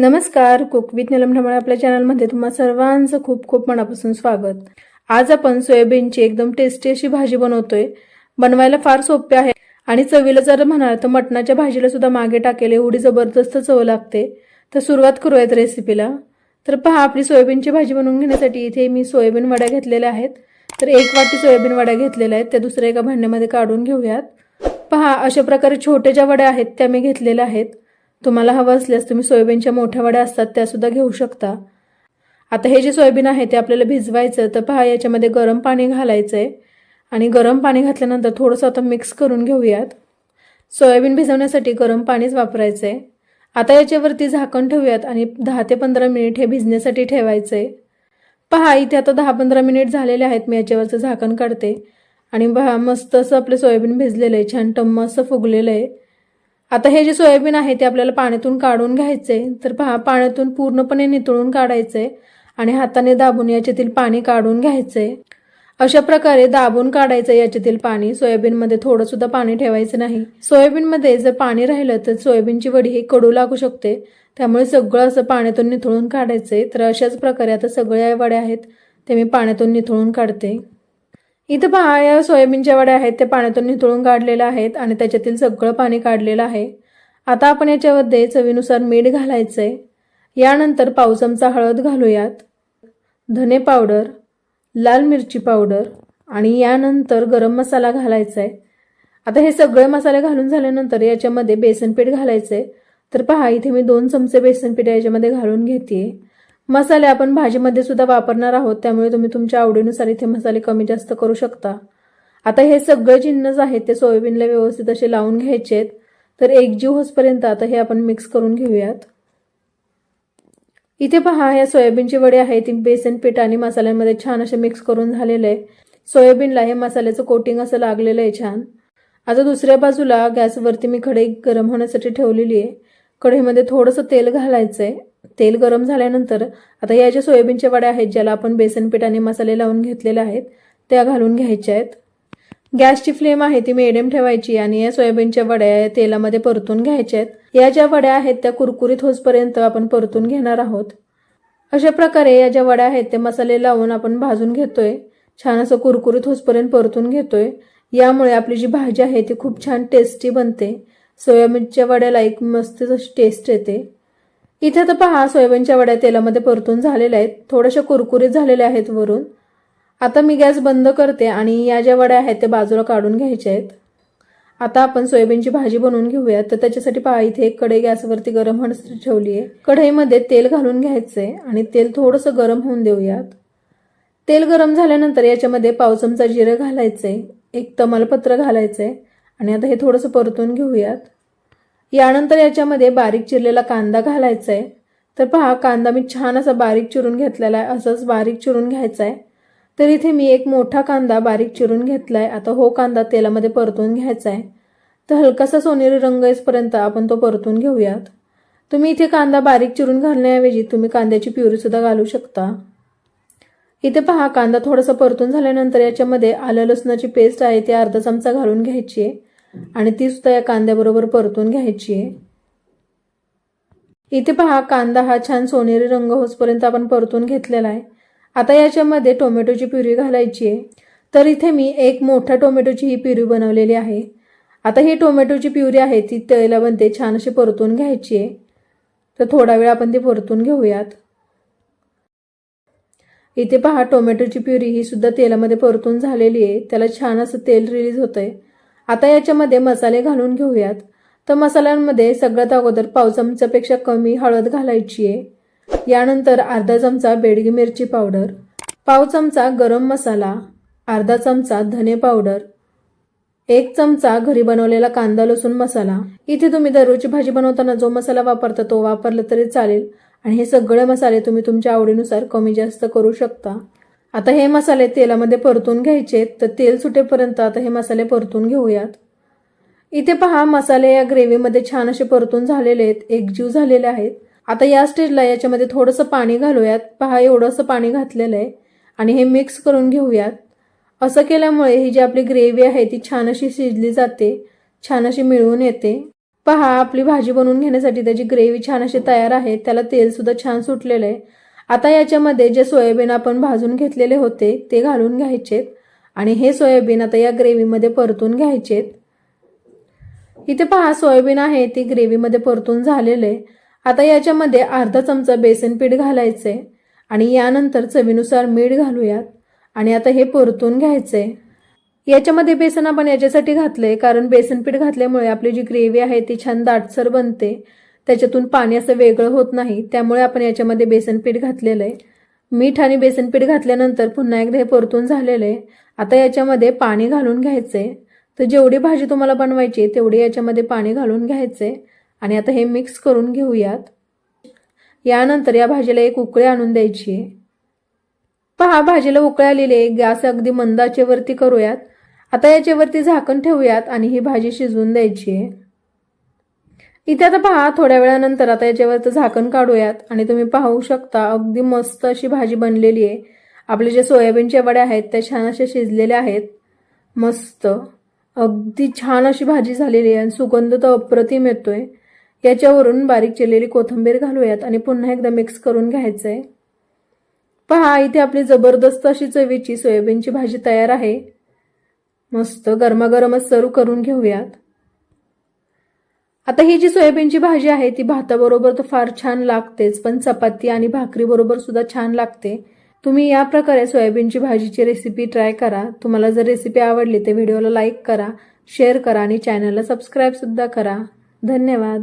नमस्कार cook with Neelam आपल्या चॅनलमध्ये तुम्हा सर्वांचं खूप खूप मनापासून स्वागत. आज आपण सोयाबीनची एकदम टेस्टी अशी भाजी बनवतोय. बनवायला फार सोपे आहे आणि चवीला जर म्हणाल तर मटणाच्या भाजीला सुद्धा मागे टाकेल एवढी जबरदस्त चव लागते. तर सुरुवात करूयात रेसिपीला तर पहा आपली सोयाबीनची भाजी बनवून घेण्यासाठी इथे मी सोयाबीन वड्या घेतलेल्या आहेत. तर एक वाटी सोयाबीन वड्या घेतलेल्या आहेत त्या दुसऱ्या एका भांड्यामध्ये काढून घेऊयात. पहा अशा प्रकारे छोट्या ज्या वड्या आहेत त्या मी घेतलेल्या आहेत. तुम्हाला हवं असल्यास तुम्ही सोयाबीनच्या मोठ्या वड्या असतात त्यासुद्धा घेऊ शकता. आता हे जे सोयाबीन आहे ते आपल्याला भिजवायचं तर पहा याच्यामध्ये गरम पाणी घालायचं आहे आणि गरम पाणी घातल्यानंतर थोडंसं आता मिक्स करून घेऊयात. सोयाबीन भिजवण्यासाठी गरम पाणीच वापरायचं आहे आता याच्यावरती झाकण ठेवूयात आणि दहा ते पंधरा मिनिट हे भिजण्यासाठी ठेवायचं आहे पहा इथे आता दहा पंधरा मिनिट झालेले आहेत मी याच्यावरचं झाकण काढते. आणि पहा मस्त असं आपलं सोयाबीन भिजलेलं आहे छान टम्म असं फुगलेलं आहे. आता हे जे सोयाबीन आहे ते आपल्याला पाण्यातून काढून घ्यायचे तर पहा पाण्यातून पूर्णपणे नितळून काढायचे आणि हाताने दाबून याच्यातील पाणी काढून घ्यायचे अशा प्रकारे दाबून काढायचं याच्यातील पाणी सोयाबीनमध्ये थोडं सुद्धा पाणी ठेवायचं नाही. सोयाबीनमध्ये जर पाणी राहिलं तर सोयाबीनची वडी ही कडू लागू शकते. त्यामुळे सगळं असं पाण्यातून निथळून काढायचंय. तर अशाच प्रकारे आता सगळ्या वड्या आहेत ते मी पाण्यातून निथळून काढते. इथं पहा या सोयाबीनच्या वड्या आहेत ते पाण्यातून निथळून काढलेल्या आहेत आणि त्याच्यातील सगळं पाणी काढलेलं आहे. आता आपण याच्यामध्ये चवीनुसार मीठ घालायचं आहे यानंतर पाव चमचा हळद घालूयात. धने पावडर लाल मिरची पावडर आणि यानंतर गरम मसाला घालायचा आहे आता हे सगळे मसाले घालून झाल्यानंतर याच्यामध्ये बेसनपीठ घालायचं आहे तर पहा इथे मी दोन चमचे बेसनपीठ याच्यामध्ये घालून घेते मसाले आपण भाजीमध्ये सुद्धा वापरणार आहोत त्यामुळे तुम्ही तुमच्या आवडीनुसार इथे मसाले कमी जास्त करू शकता. आता हे सगळे जिन्नस आहेत ते सोयाबीनला व्यवस्थित असे लावून घ्यायचे आहेत तर एकजीव होसपर्यंत आता हे आपण मिक्स करून घेऊयात. इथे पहा ह्या सोयाबीनची वडी आहे ती बेसन पीठ आणि मसाल्यांमध्ये छान असे मिक्स करून झालेलं आहे. सोयाबीनला हे मसाल्याचं कोटिंग असं लागलेलं आहे छान. आता दुसऱ्या बाजूला गॅसवरती मी कढई गरम होण्यासाठी ठेवलेली आहे. कढईमध्ये थोडंसं तेल घालायचं आहे तेल गरम झाल्यानंतर आता या ज्या सोयाबीनच्या वड्या आहेत ज्याला आपण बेसन पीठ आणि मसाले लावून घेतलेले आहेत त्या घालून घ्यायच्या आहेत. गॅसची फ्लेम आहे ती मिडियम ठेवायची आणि या सोयाबीनच्या वड्या तेलामध्ये परतून घ्यायच्या आहेत. या ज्या वड्या आहेत त्या कुरकुरीत होसपर्यंत आपण परतून घेणार आहोत. अशा प्रकारे या ज्या वड्या आहेत ते मसाले लावून आपण भाजून घेतोय. छान असं कुरकुरीत होसपर्यंत परतून घेतोय. यामुळे आपली जी भाजी आहे ती खूप छान टेस्टी बनते. सोयाबीनच्या वड्याला एक मस्त अशी टेस्ट येते. इथे तर पहा सोयाबीनच्या वड्या तेलामध्ये परतून झालेल्या आहेत. थोड्याशा कुरकुरीत झालेल्या आहेत वरून. आता मी गॅस बंद करते आणि या ज्या वड्या आहेत त्या बाजूला काढून घ्यायच्या आहेत. आता आपण सोयाबीनची भाजी बनवून घेऊयात. तर त्याच्यासाठी पहा इथे एक कढई गॅसवरती गरम होण्यास ठेवली आहे. कढईमध्ये तेल घालून घ्यायचंय आणि तेल थोडंसं गरम होऊन देऊयात. तेल गरम झाल्यानंतर याच्यामध्ये पाव चमचा जिरं घालायचंय एक तमालपत्र घालायचंय आणि आता हे थोडंसं परतून घेऊयात. यानंतर याच्यामध्ये बारीक चिरलेला कांदा घालायचा आहे तर पहा कांदा मी छान असा बारीक चिरून घेतलेला आहे. असंच बारीक चिरून घ्यायचा आहे तर इथे मी एक मोठा कांदा बारीक चिरून घेतला आहे आता हो कांदा तेलामध्ये परतून घ्यायचा आहे तर हलकासा सोनेरी रंग येईपर्यंत आपण तो परतून घेऊयात. तुम्ही इथे कांदा बारीक चिरून घालण्याऐवजी तुम्ही कांद्याची प्युरीसुद्धा घालू शकता. इथे पहा कांदा थोडासा परतून झाल्यानंतर याच्यामध्ये आलं लसणाची पेस्ट आहे ती अर्धा चमचा घालून घ्यायची आहे आणि ती सुद्धा या कांद्याबरोबर परतून घ्यायची आहे. इथे पहा कांदा हा छान सोनेरी रंग होसपर्यंत आपण परतून घेतलेला आहे. आता याच्यामध्ये टोमॅटोची प्युरी घालायची आहे. तर इथे मी एक मोठ्या टोमॅटोची ही प्युरी बनवलेली आहे. आता ही टोमॅटोची प्युरी आहे ती तेलामध्ये छान अशी परतून घ्यायची आहे. तर थोडा वेळ आपण ती परतून घेऊयात. इथे पहा टोमॅटोची प्युरी ही सुद्धा तेलामध्ये परतून झालेली आहे. त्याला छान असं तेल रिलीज होतंय. आता याच्यामध्ये मसाले घालून घेऊयात. तर मसाल्यांमध्ये सगळ्यात अगोदर पाव चमचापेक्षा कमी हळद घालायची आहे यानंतर अर्धा चमचा बेडगी मिरची पावडर पाव चमचा गरम मसाला अर्धा चमचा धने पावडर एक चमचा घरी बनवलेला कांदा लसूण मसाला. इथे तुम्ही दररोजची भाजी बनवताना जो मसाला वापरता तो वापरला तरी चालेल. आणि हे सगळे मसाले तुम्ही तुमच्या आवडीनुसार कमी जास्त करू शकता. आता हे मसाले तेलामध्ये परतून घ्यायचे तर तेल सुटेपर्यंत आता हे मसाले परतून घेऊयात. इथे पहा मसाले या ग्रेव्हीमध्ये छान असे परतून झालेले आहेत. एकजीव झालेले आहेत. आता या स्टेजला याच्यामध्ये थोडंसं पाणी घालूयात. पहा एवढंसं पाणी घातलेलं आहे. आणि हे मिक्स करून घेऊयात. असं केल्यामुळे ही जी आपली ग्रेव्ही आहे ती छान अशी शिजली जाते. छान अशी मिळून येते. पहा आपली भाजी बनवून घेण्यासाठी त्याची ग्रेव्ही छान अशी तयार आहे. त्याला तेल सुद्धा छान सुटलेलं आहे. आता याच्यामध्ये जे सोयाबीन आपण भाजून घेतलेले होते ते घालून घ्यायचेत. आणि हे सोयाबीन आता या ग्रेव्हीमध्ये परतून घ्यायचेत. इथे पहा सोयाबीन आहे ती ग्रेव्हीमध्ये परतून झालेलं आहे. आता याच्यामध्ये अर्धा चमचा बेसन पीठ घालायचंय. आणि यानंतर चवीनुसार मीठ घालूयात. आणि आता हे परतून घ्यायचंय. याच्यामध्ये बेसन आपण याच्यासाठी घातलंय कारण बेसन पीठ घातल्यामुळे आपली जी ग्रेव्ही आहे ती छान दाटसर बनते. त्याच्यातून पाणी असं वेगळं होत नाही. त्यामुळे आपण याच्यामध्ये बेसनपीठ घातलेलं आहे. मीठ आणि बेसनपीठ घातल्यानंतर पुन्हा एकदा हे परतून झालेलं आहे. आता याच्यामध्ये पाणी घालून घ्यायचं आहे तर जेवढी भाजी तुम्हाला बनवायची तेवढी याच्यामध्ये पाणी घालून घ्यायचंय. आणि आता हे मिक्स करून घेऊयात. यानंतर या भाजीला एक उकळी आणून द्यायची आहे. पहा भाजीला उकळी आलेली आहे. गॅस अगदी मंदाचे वरती करूयात. आता याच्यावरती झाकण ठेवूयात आणि ही भाजी शिजवून द्यायची आहे. इथे आता पहा थोड्या वेळानंतर आता याच्यावरचं झाकण काढूयात. आणि तुम्ही पाहू शकता अगदी मस्त अशी भाजी बनलेली आहे. आपले जे सोयाबीनच्या वड्या आहेत त्या छान अशा शिजलेल्या आहेत. मस्त. अगदी छान अशी भाजी झालेली आहे आणि सुगंध तर अप्रतिम येतोय. याच्यावरून बारीक चिरलेली कोथिंबीर घालूयात आणि पुन्हा एकदा मिक्स करून घ्यायचं आहे पहा इथे आपली जबरदस्त अशी चवीची सोयाबीनची भाजी तयार आहे. मस्त गरमागरमच सर्व करून घेऊयात. आता ही जी सोयाबीनची भाजी आहे ती भाताबरोबर तर फार छान लागतेच पण चपाती आणि भाकरी बरोबर सुद्धा छान लागते. तुम्ही या प्रकारे सोयाबीनची भाजीची रेसिपी ट्राय करा. तुम्हाला जर रेसिपी आवडली तर व्हिडिओला लाईक करा शेअर करा आणि चॅनलला सबस्क्राईब सुद्धा करा. धन्यवाद.